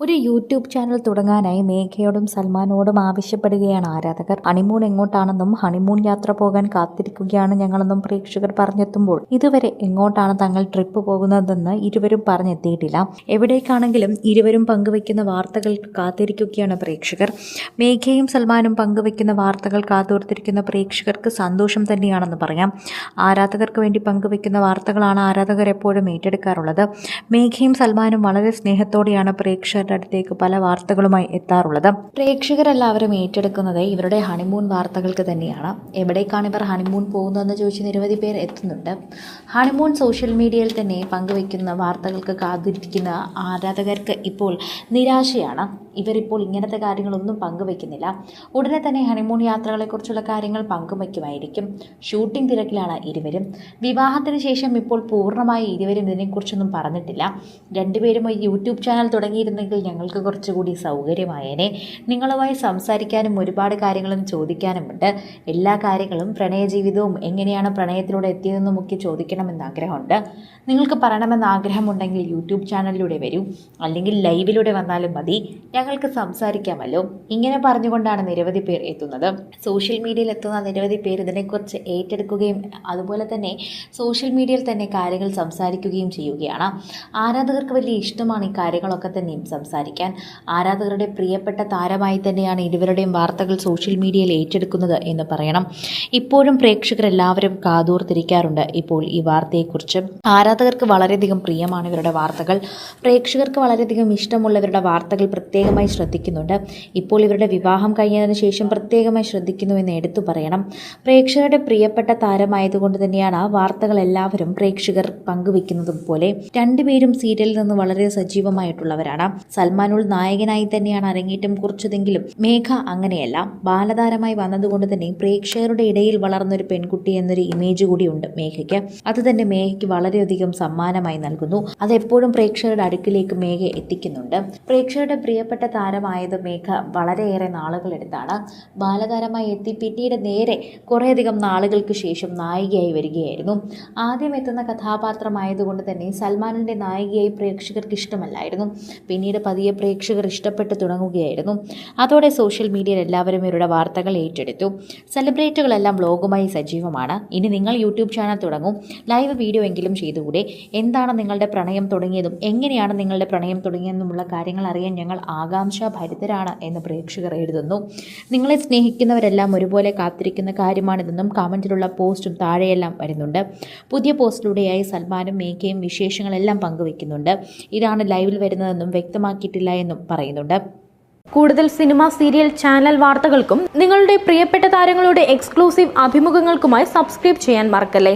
ഒരു YouTube channel തുടങ്ങാനായി മേഘയോടും സൽമാനോടും ആവശ്യപ്പെടുകയാണ് ആരാധകർ. ഹണിമൂൺ എങ്ങോട്ടാണെന്നും ഹണിമൂൺ യാത്ര പോകാൻ കാത്തിരിക്കുകയാണ് ഞങ്ങളെന്നും പ്രേക്ഷകർ പറഞ്ഞെത്തുമ്പോൾ ഇതുവരെ എങ്ങോട്ടാണ് തങ്ങൾ ട്രിപ്പ് പോകുന്നതെന്ന് ഇരുവരും പറഞ്ഞെത്തിയിട്ടില്ല. എവിടേക്കാണെങ്കിലും ഇരുവരും പങ്കുവയ്ക്കുന്ന വാർത്തകൾ കാത്തിരിക്കുകയാണ് പ്രേക്ഷകർ. മേഘയും സൽമാനും പങ്കുവയ്ക്കുന്ന വാർത്തകൾ കാതോർത്തിരിക്കുന്ന പ്രേക്ഷകർക്ക് സന്തോഷം തന്നെയാണെന്ന് പറയാം. ആരാധകർക്ക് വേണ്ടി പങ്കുവയ്ക്കുന്ന വാർത്തകളാണ് ആരാധകർ എപ്പോഴും ഏറ്റെടുക്കാറുള്ളത്. മേഘയും സൽമാനും വളരെ സ്നേഹത്തോടെയാണ് പ്രേക്ഷകരുടെ അടുത്തേക്ക് പല വാർത്തകളുമായി എത്താറുള്ളത്. പ്രേക്ഷകരെല്ലാവരും ഏറ്റെടുക്കുന്നത് ഇവരുടെ ഹണിമൂൺ വാർത്തകൾക്ക് തന്നെയാണ്. എവിടേക്കാണ് ഇവർ ഹണിമൂൺ പോകുന്നതെന്ന് ചോദിച്ച് നിരവധി പേർ എത്തുന്നുണ്ട്. ഹണിമൂൺ സോഷ്യൽ മീഡിയയിൽ തന്നെ പങ്കുവയ്ക്കുന്ന വാർത്തകൾക്ക് കാത്തിരിക്കുന്ന ആരാധകർക്ക് ഇപ്പോൾ നിരാശയാണ്. ഇവരിപ്പോൾ ഇങ്ങനത്തെ കാര്യങ്ങളൊന്നും പങ്കുവെക്കുന്നില്ല. ഉടനെ തന്നെ ഹണിമൂൺ യാത്രകളെക്കുറിച്ചുള്ള കാര്യങ്ങൾ പങ്കുവയ്ക്കുമായിരിക്കും ഷൂട്ടിംഗ് തിരക്കിലാണ് ഇരുവരും. വിവാഹത്തിന് ശേഷം ഇപ്പോൾ പൂർണമായി ഇരുവരും ഇതിനെക്കുറിച്ചൊന്നും പറഞ്ഞിട്ടില്ല. രണ്ടുപേരും ഒരു യൂട്യൂബ് ചാനൽ തുടങ്ങിയിരുന്നെങ്കിൽ ഞങ്ങൾക്ക് കുറച്ചുകൂടി സൗകര്യമായേനെ. നിങ്ങളുമായി സംസാരിക്കാനും ഒരുപാട് കാര്യങ്ങളും ചോദിക്കാനുമുണ്ട്. എല്ലാ കാര്യങ്ങളും പ്രണയജീവിതവും എങ്ങനെയാണ് പ്രണയത്തിലൂടെ എത്തിയതെന്നും ഒക്കെ ചോദിക്കണമെന്ന് ആഗ്രഹമുണ്ട്. നിങ്ങൾക്ക് പറയണമെന്ന് ആഗ്രഹമുണ്ടെങ്കിൽ യൂട്യൂബ് ചാനലിലൂടെ വരൂ. അല്ലെങ്കിൽ ലൈവിലൂടെ വന്നാലും മതി. ഞങ്ങൾക്ക് സംസാരിക്കാമല്ലോ. ഇങ്ങനെ പറഞ്ഞുകൊണ്ടാണ് നിരവധി പേർ എത്തുന്നത്. സോഷ്യൽ മീഡിയയിൽ എത്തുന്ന നിരവധി പേർ ഇതിനെക്കുറിച്ച് ഏറ്റെടുക്കുകയും അതുപോലെ തന്നെ സോഷ്യൽ മീഡിയയിൽ തന്നെ കാര്യങ്ങൾ സംസാരിക്കുകയും ചെയ്യുകയാണ്. ആരാധകർക്ക് വലിയ ഇഷ്ടമാണ് ഈ കാര്യങ്ങളൊക്കെ തന്നെയും സംസാരിക്കാൻ. ആരാധകരുടെ പ്രിയപ്പെട്ട താരമായി തന്നെയാണ് ഇരുവരുടെയും വാർത്തകൾ സോഷ്യൽ മീഡിയയിൽ ഏറ്റെടുക്കുന്നത് എന്ന് പറയണം. ഇപ്പോഴും പ്രേക്ഷകർ എല്ലാവരും കാതോർത്തിരിക്കാറുണ്ട് ഇപ്പോൾ ഈ വാർത്തയെക്കുറിച്ച്. ആരാധകർക്ക് വളരെയധികം പ്രിയമാണ് ഇവരുടെ വാർത്തകൾ. പ്രേക്ഷകർക്ക് വളരെയധികം ഇഷ്ടമുള്ളവരുടെ വാർത്തകൾ പ്രത്യേകമായി ശ്രദ്ധിക്കുന്നുണ്ട്. ഇപ്പോൾ ഇവരുടെ വിവാഹം കഴിഞ്ഞതിന് ശേഷം പ്രത്യേകമായി ശ്രദ്ധിക്കുന്നു എന്ന് എടുത്തു പറയണം. പ്രേക്ഷകരുടെ പ്രിയപ്പെട്ട താരമായതുകൊണ്ട് തന്നെയാണ് വാർത്തകൾ എല്ലാവരും പ്രേക്ഷകർ പങ്കുവെക്കുന്നതും പോലെ രണ്ടുപേരും സീരിയലിൽ നിന്ന് വളരെ സജീവമായിട്ടുള്ളവരാണ്. സൽമാനുൾ നായകനായി തന്നെയാണ് അരങ്ങേറ്റം കുറിച്ചതെങ്കിലും മേഘ അങ്ങനെയല്ല. ബാലതാരമായി വന്നതുകൊണ്ട് തന്നെ പ്രേക്ഷകരുടെ ഇടയിൽ വളർന്നൊരു പെൺകുട്ടി എന്നൊരു ഇമേജ് കൂടിയുണ്ട് മേഘയ്ക്ക്. അത് തന്നെ മേഘയ്ക്ക് വളരെയധികം സമ്മാനമായി നൽകുന്നു. അതെപ്പോഴും പ്രേക്ഷകരുടെ അടുക്കിലേക്ക് മേഘ എത്തിക്കുന്നുണ്ട്. പ്രേക്ഷകരുടെ പ്രിയപ്പെട്ട താരമായത് മേഘ വളരെയേറെ നാളുകളെടുത്താണ് ബാലതാരമായി എത്തി പിന്നീട് നേരെ കുറേയധികം നാളുകൾക്ക് ശേഷം നായികയായി വരികയായിരുന്നു. ആദ്യം എത്തുന്ന കഥാപാത്രമായതുകൊണ്ട് തന്നെ സൽമാനിന്റെ നായികയായി പ്രേക്ഷകർക്ക് ഇഷ്ടമല്ലായിരുന്നു. പിന്നീട് പതിയെ പ്രേക്ഷകർ ഇഷ്ടപ്പെട്ട് തുടങ്ങുകയായിരുന്നു. അതോടെ സോഷ്യൽ മീഡിയയിൽ എല്ലാവരും ഇവരുടെ വാർത്തകൾ ഏറ്റെടുത്തു. സെലിബ്രേറ്റുകളെല്ലാം ബ്ലോഗുമായി സജീവമാണ്. ഇനി നിങ്ങൾ യൂട്യൂബ് ചാനൽ തുടങ്ങും. ലൈവ് വീഡിയോ എങ്കിലും ചെയ്തുകൂടെ? എന്താണ് നിങ്ങളുടെ പ്രണയം തുടങ്ങിയതും? എങ്ങനെയാണ് നിങ്ങളുടെ പ്രണയം തുടങ്ങിയതെന്നുമുള്ള കാര്യങ്ങൾ അറിയാൻ ഞങ്ങൾ ആകാംക്ഷാഭരിതരാണ് എന്ന് പ്രേക്ഷകർ എഴുതുന്നു. നിങ്ങളെ സ്നേഹിക്കുന്നവരെല്ലാം ഒരുപോലെ കാത്തിരിക്കുന്ന കാര്യമാണിതെന്നും കമന്റിലുള്ള പോസ്റ്റും താഴെയെല്ലാം വരുന്നുണ്ട്. പുതിയ പോസ്റ്റിലൂടെയായി സൽമാനും മേഘയും വിശേഷങ്ങളെല്ലാം പങ്കുവെക്കുന്നുണ്ട് ഇതാണ് ലൈവിൽ വരുന്നതെന്നും വ്യക്തമാക്കിയിട്ടില്ല എന്നും പറയുന്നുണ്ട്. കൂടുതൽ സിനിമ സീരിയൽ ചാനൽ വാർത്തകൾക്കും നിങ്ങളുടെ പ്രിയപ്പെട്ട താരങ്ങളുടെ എക്സ്ക്ലൂസീവ് അഭിമുഖങ്ങൾക്കുമായി സബ്സ്ക്രൈബ് ചെയ്യാൻ മറക്കല്ലേ?